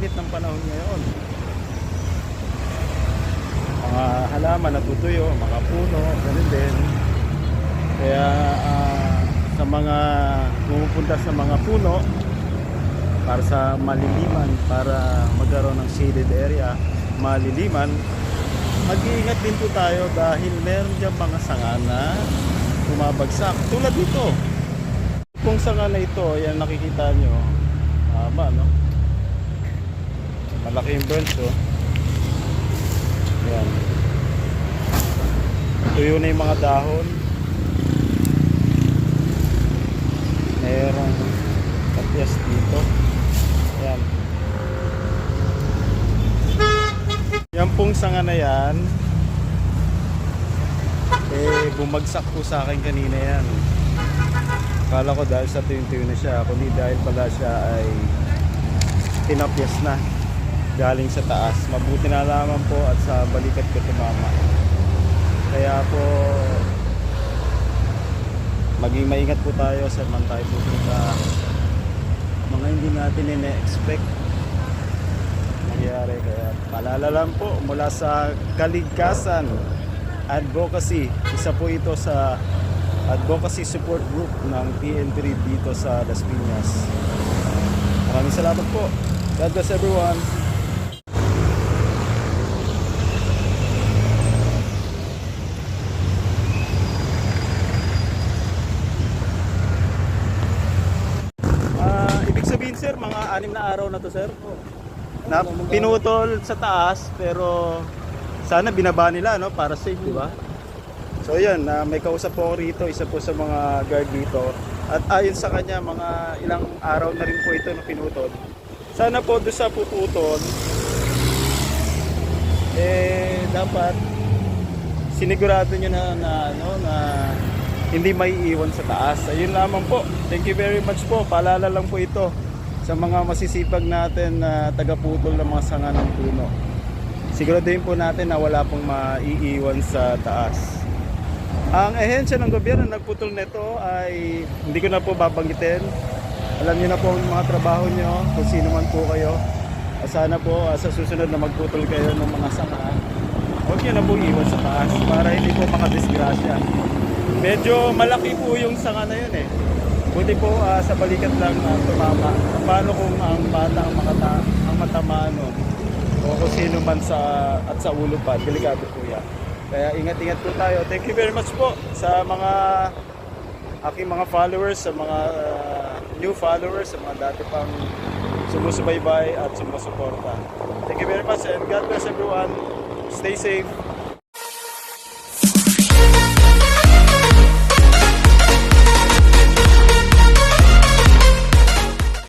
init ng panahon ngayon. Mga halaman natutuyo, mga puno, ganun din. Kaya ah, sa mga pumupunta sa mga puno para sa maliliman, para magkaroon ng shaded area, maliliman, mag-iingat din po tayo dahil meron dyan mga sanga na bumabagsak. Tulad dito. Kung sanga na ito, yan nakikita nyo, haba no? Malaki yung burns oh. Yan. Tuyo na yung mga dahon. Merong katyas dito. Yan. Yan pong sanga na yan. Eh, bumagsak po sa akin kanina yan. Kala ko dahil sa tuyo-tuyo na siya, kundi dahil pala siya ay tinapyas na galing sa taas. Mabuti na lamang po at sa balikat ko tumama. Kaya po maging maingat po tayo sa man tayo pupunta mga hindi natin ine-expect nangyari kaya paalala lang po mula sa kaligkasan advocacy isa po ito sa advocacy support group ng PN3 dito sa Las Piñas maraming salamat po God bless everyone Ah, ibig sabihin sir, mga anim na araw na to sir. Na pinutol sa taas pero sana binaba nila no para safe, di ba? So yun, na may kausap po ako rito, isa po sa mga guard dito. At ayon sa kanya, mga ilang araw na rin po ito na pinutol. Sana po doon sa puputol, eh dapat sinigurado nyo na, na, ano, na hindi may iwan sa taas. Ayun lamang po. Thank you very much po. Paalala lang po ito sa mga masisipag natin na tagaputol ng mga sanga ng puno. Siguraduhin po natin na wala pong maiiwan sa taas. Ang ehensya ng gobyerno na nagputol nito ay hindi ko na po babanggitin. Alam niyo na po ang mga trabaho niyo, kung sino man po kayo. Sana po ah, sa susunod na magputol kayo ng mga sanga, huwag niyo na po iwan sa taas para hindi po makadisgrasya. Medyo malaki po yung sanga na yun eh. Buti po ah, sa balikat lang uh, tumama. Paano kung ang bata ang, makata, ang matamaan nun? O kung sino man sa at sa ulo pa, delikado po yan. Kaya ingat-ingat po tayo. Thank you very much po sa mga aking mga followers, sa mga ah, new followers, sa mga dati pang sumusubaybay at sumusuporta. Thank you very much and God bless everyone. Stay safe.